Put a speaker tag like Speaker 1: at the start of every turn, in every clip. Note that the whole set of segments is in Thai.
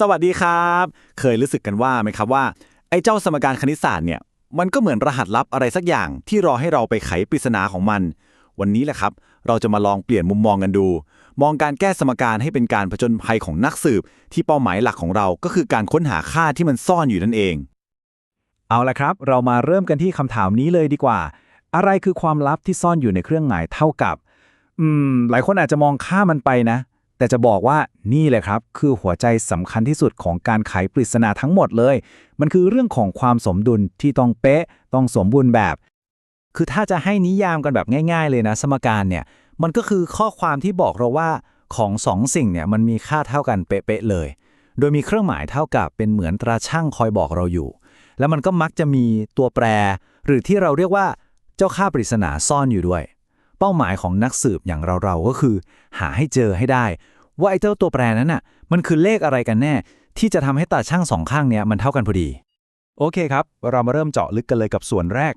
Speaker 1: สวัสดีครับ เคยรู้สึกกันว่าไหมครับว่า ไอ้เจ้าสมการคณิตศาสตร์เนี่ย มันก็เหมือนรหัสลับอะไรสักอย่างที่รอให้เราไปไขปริศนาของมัน วันนี้แหละครับ เราจะมาลองเปลี่ยนมุมมองกันดู มองการแก้สมการให้เป็นการผจญภัยของนักสืบ ที่เป้าหมายหลักของเราก็คือการค้นหาค่าที่มันซ่อนอยู่นั่นเอง
Speaker 2: เอาละครับ เรามาเริ่มกันที่คำถามนี้เลยดีกว่า อะไรคือความลับที่ซ่อนอยู่ในเครื่องหมายเท่ากับ อืม หลายคนอาจจะมองข้ามมันไปนะ แต่จะบอกว่านี่แหละครับ คือหัวใจสำคัญที่สุดของการไขปริศนาทั้งหมดเลย มันคือเรื่องของความสมดุลที่ต้องเป๊ะ ต้องสมบูรณ์แบบ คือถ้าจะให้นิยามกันแบบง่าย ๆ เลยนะ สมการเนี่ย มันก็คือข้อความที่บอกเราว่าของสองสิ่งเนี่ยมันมีค่าเท่ากันเป๊ะๆเลย โดยมีเครื่องหมายเท่ากับเป็นเหมือนตราช่างคอยบอกเราอยู่ แล้วมันก็มักจะมีตัวแปร หรือที่เราเรียกว่าเจ้าค่าปริศนาซ่อนอยู่ด้วย เป้าหมายของนักสืบอย่างเราๆก็คือ หาให้เจอให้ได้ ว่าไอ้เจ้าตัวแปรนั้นน่ะมันคือเลขอะไรกันแน่ ที่จะทำให้ตาช่างสองข้างเนี้ยมันเท่ากันพอดี โอเคครับ เรามาเริ่มเจาะลึกกันเลยกับส่วนแรก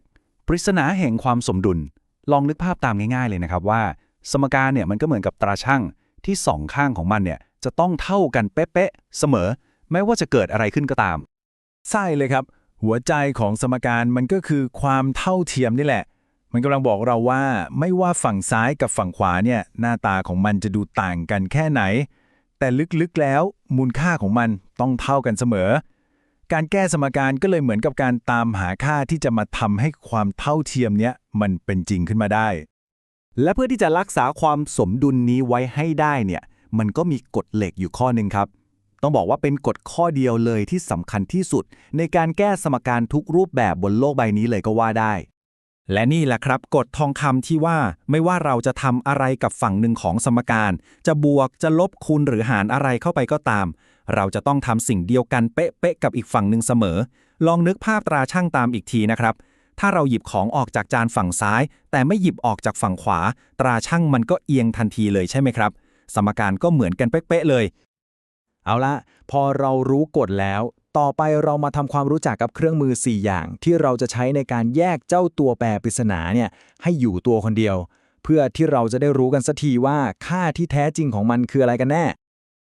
Speaker 2: ปริศนาแห่งความสมดุล ลองนึกภาพตามง่ายๆเลยนะครับว่า สมการเนี่ยมันก็เหมือนกับตาช่างที่สองข้างของมันเนี่ยจะต้องเท่ากันเป๊ะๆเสมอ ไม่ว่าจะเกิดอะไรขึ้นก็ตามใช่เลยครับ หัวใจของสมการมันก็คือความเท่าเทียมนี่แหละ มันกำลังบอกเราว่าไม่ว่าฝั่งซ้ายกับฝั่งขวาเนี่ยหน้าตาของมันจะดูต่างกันแค่ไหน แต่ลึกๆแล้วมูลค่าของมันต้องเท่ากันเสมอ การแก้สมการก็เลยเหมือนกับการตามหาค่าที่จะมาทำให้ความเท่าเทียมเนี้ยมันเป็นจริงขึ้นมาได้ และเพื่อที่จะรักษาความสมดุลนี้ไว้ให้ได้เนี่ยมันก็มีกฎเหล็กอยู่ข้อหนึ่งครับ ต้องบอกว่าเป็นกฎข้อเดียวเลยที่สำคัญที่สุด ในการแก้สมการทุกรูปแบบบนโลกใบนี้เลยก็ว่าได้ และนี่แหละครับกฎทองคำที่ว่าไม่ว่าเราจะทำอะไรกับฝั่งหนึ่งของสมการ จะบวกจะลบคูณหรือหารอะไรเข้าไปก็ตาม เราจะต้องทำสิ่งเดียวกันเป๊ะๆกับอีกฝั่งหนึ่งเสมอ ลองนึกภาพตราช่างตามอีกทีนะครับ ถ้าเราหยิบของออกจากจานฝั่งซ้าย แต่ไม่หยิบออกจากฝั่งขวา ตราช่างมันก็เอียงทันทีเลยใช่ไหมครับ สมการก็เหมือนกันเป๊ะๆเลย เอาละพอเรารู้กฎแล้ว ต่อไปเรามาทำความรู้จักกับเครื่องมือ 4 อย่าง ที่เราจะใช้ในการแยกเจ้าตัวแปรปริศนาเนี่ยให้อยู่ตัวคนเดียว เพื่อที่เราจะได้รู้กันสักทีว่าค่าที่แท้จริงของมันคืออะไรกันแน่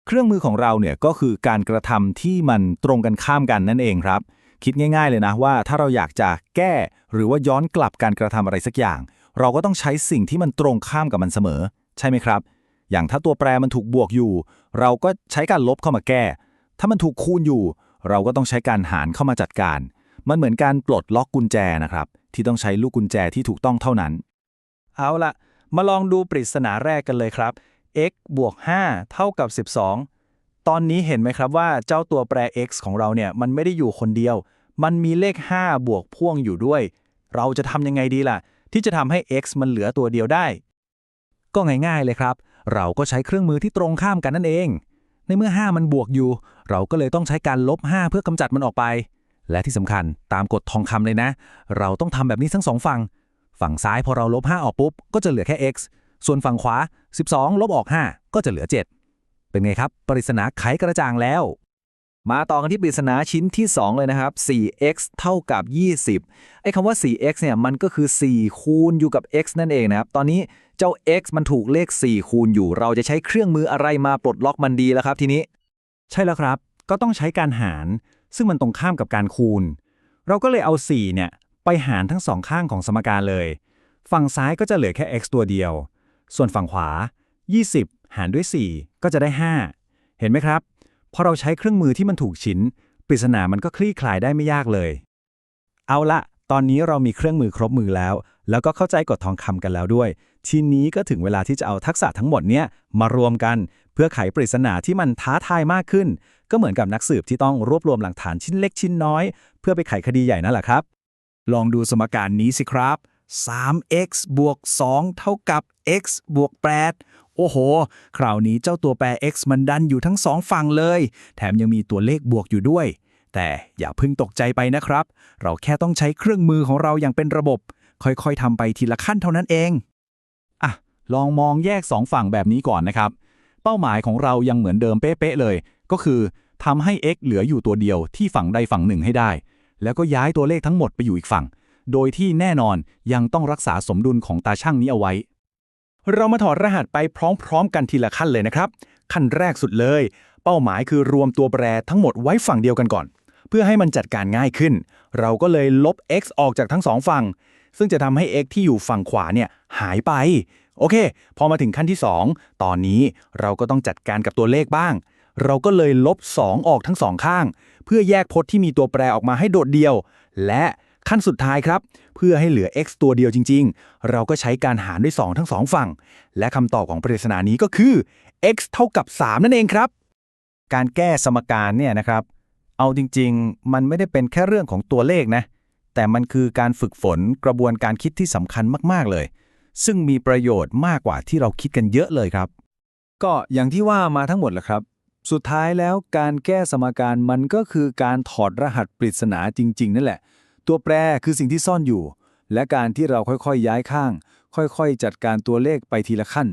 Speaker 2: เครื่องมือของเราเนี่ยก็คือการกระทำที่มันตรงกันข้ามกันนั่นเองครับ คิดง่าย ๆ เลยนะว่าถ้าเราอยากจะแก้ หรือว่าย้อนกลับการกระทำอะไรสักอย่าง เราก็ต้องใช้สิ่งที่มันตรงข้ามกับมันเสมอ ใช่ไหมครับ อย่างถ้าตัวแปรมันถูกบวกอยู่ เราก็ใช้การลบเข้ามาแก้ ถ้ามันถูกคูณอยู่ เราก็ต้องใช้การหารเข้ามาจัดการ มันเหมือนการปลดล็อกกุญแจนะครับ ที่ต้องใช้ลูกกุญแจที่ถูกต้องเท่านั้น เอาละมาลองดูปริศนาแรกกันเลยครับ x บวก 5 เท่ากับ 12 ตอนนี้เห็นไหมครับว่าเจ้าตัวแปร x ของเราเนี่ยมันไม่ได้อยู่คนเดียว มันมีเลข 5 บวกพ่วงอยู่ด้วย เราจะทำยังไงดีล่ะ ที่จะทำให้ x มันเหลือตัวเดียวได้ ก็ง่ายๆเลยครับ เราก็ใช้เครื่องมือที่ตรงข้ามกันนั่นเอง ในเมื่อ 5 มันบวกอยู่ เราก็เลยต้องใช้การลบ 5 เพื่อกำจัดมันออกไป และที่สำคัญตามกฎทองคำเลยนะ เราต้องทำแบบนี้ทั้งสองฝั่ง ฝั่งซ้ายพอเราลบ 5 ออกปุ๊บ ก็จะเหลือแค่ x ส่วนฝั่งขวา 12 ลบออก 5 ก็จะเหลือ 7 เป็นไงครับ ปริศนาไขกระจ่างแล้ว มาต่อกันที่ปริศนาชิ้นที่ 2 เลยนะครับ 4x เท่ากับ 20 ไอ้คำว่า 4x เนี่ยมันก็คือ 4 คูณอยู่กับ x นั่นเองนะครับ ตอนนี้ เจ้า x มันถูกเลข 4 คูณอยู่ เราจะใช้เครื่องมืออะไรมาปลดล็อกมันดีแล้วครับทีนี้ ใช่แล้วครับ ก็ต้องใช้การหาร ซึ่งมันตรงข้ามกับการคูณ เราก็เลยเอา 4 เนี่ย ไปหารทั้งสองข้างของสมการเลย ฝั่งซ้ายก็จะเหลือแค่ x ตัวเดียว ส่วนฝั่งขวา 20 หารด้วย 4 ก็จะได้ 5 เห็นไหมครับพอเราใช้เครื่องมือที่มันถูกชิ้น ปริศนามันก็คลี่คลายได้ไม่ยากเลย เอาละ ตอนนี้เรามีเครื่องมือครบมือแล้ว แล้วก็เข้าใจกฎทองคำกันแล้วด้วย ทีนี้ก็ถึงเวลาที่จะเอาทักษะทั้งหมดเนี้ยมารวมกัน เพื่อไขปริศนาที่มันท้าทายมากขึ้น ก็เหมือนกับนักสืบที่ต้องรวบรวมหลักฐานชิ้นเล็กชิ้นน้อย เพื่อไปไขคดีใหญ่นั่นแหละครับ ลองดูสมการนี้สิครับ 3x บวก 2 เท่ากับ x บวก 8 โอ้โห คราวนี้เจ้าตัวแปร x มันดันอยู่ทั้งสองฝั่งเลย แถมยังมีตัวเลขบวกอยู่ด้วย แต่อย่าเพิ่งตกใจไปนะครับ เราแค่ต้องใช้เครื่องมือของเราอย่างเป็นระบบ ค่อยๆทำไปทีละขั้นเท่านั้นเองอะลองมองแยก 2 ฝั่งแบบนี้ก่อนนะครับ เป้าหมายของเรายังเหมือนเดิมเป๊ะๆเลย ก็คือทำให้ x เหลืออยู่ตัวเดียวที่ฝั่งใดฝั่งหนึ่งให้ได้ แล้วก็ย้ายตัวเลขทั้งหมดไปอยู่อีกฝั่ง โดยที่แน่นอนยังต้องรักษาสมดุลของตาช่างนี้เอาไว้ เรามาถอดรหัสไปพร้อมๆ กันทีละขั้นเลยนะครับ ขั้นแรกสุดเลย
Speaker 3: เป้าหมายคือรวมตัวแปรทั้งหมดไว้ฝั่งเดียวกันก่อน เพื่อให้มันจัดการง่ายขึ้น เราก็เลยลบ x ออกจากทั้งสองฝั่ง ซึ่งจะทำให้ x ที่อยู่ฝั่งขวาเนี่ยหายไป โอเค พอมาถึงขั้นที่ 2 ตอนนี้เราก็ต้องจัดการกับตัวเลขบ้าง เราก็เลยลบ 2 ออกทั้งสองข้าง เพื่อแยกพจน์ที่มีตัวแปรออกมาให้โดดเดียว และขั้นสุดท้ายครับ เพื่อให้เหลือ x ตัวเดียวจริง ๆ เราก็ใช้การหารด้วย 2 ทั้งสองฝั่ง และคำตอบของปริศนานี้ก็คือ x เท่ากับ 3 นั่นเองครับ
Speaker 2: การแก้สมการเนี่ยนะครับ เอาจริง ๆ มันไม่ได้เป็นแค่เรื่องของตัวเลขนะ แต่มันคือการฝึกฝนกระบวนการคิดที่สำคัญมาก ๆ เลย ซึ่งมีประโยชน์มากกว่าที่เราคิดกันเยอะเลยครับ ก็อย่างที่ว่ามาทั้งหมดแหละครับ สุดท้ายแล้วการแก้สมการมันก็คือการถอดรหัสปริศนาจริง ๆ นั่นแหละ ตัวแปรคือสิ่งที่ซ่อนอยู่ และการที่เราค่อยๆย้ายข้าง ค่อยๆ จัดการตัวเลขไปทีละขั้น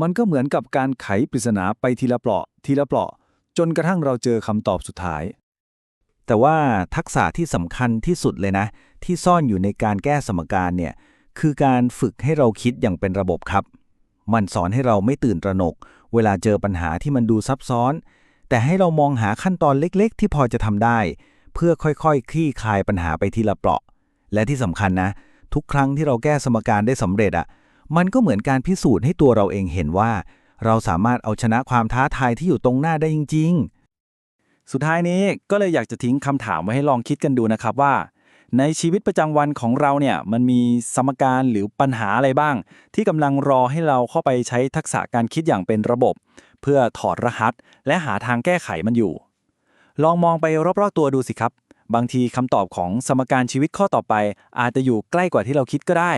Speaker 2: มันก็เหมือนกับการไขปริศนาไปทีละเปราะ ทีละเปราะ จนกระทั่งเราเจอคำตอบสุดท้าย แต่ว่าทักษะที่สำคัญที่สุดเลยนะ ที่ซ่อนอยู่ในการแก้สมการเนี่ยคือการฝึกให้เราคิดอย่างเป็นระบบครับ มันสอนให้เราไม่ตื่นตระหนก เวลาเจอปัญหาที่มันดูซับซ้อน แต่ให้เรามองหาขั้นตอนเล็กๆ ที่พอจะทำได้ เพื่อค่อยๆคลี่คลายปัญหาไปทีละเปราะ และที่สำคัญนะ ทุกครั้งที่เราแก้สมการได้สำเร็จอะ่ะมันก็เหมือนการพิสูจน์ให้ตัวเราเองเห็นว่า เราสามารถเอาชนะความท้าทายที่อยู่ตรงหน้าได้จริง ๆ สุดท้ายนี้ก็เลยอยากจะทิ้งคำถามไว้ให้ลองคิดกันดูนะครับว่า ในชีวิตประจำวันของเราเนี่ยมันมีสมการหรือปัญหาอะไรบ้าง ที่กำลังรอให้เราเข้าไปใช้ทักษะการคิดอย่างเป็นระบบ เพื่อถอดรหัส และหาทางแก้ไขมันอยู่ ลองมองไปรอบๆตัวดูสิครับ บางทีคำตอบของสมการชีวิตข้อต่อไป อาจจะอยู่ใกล้กว่าที่เราคิดก็ได้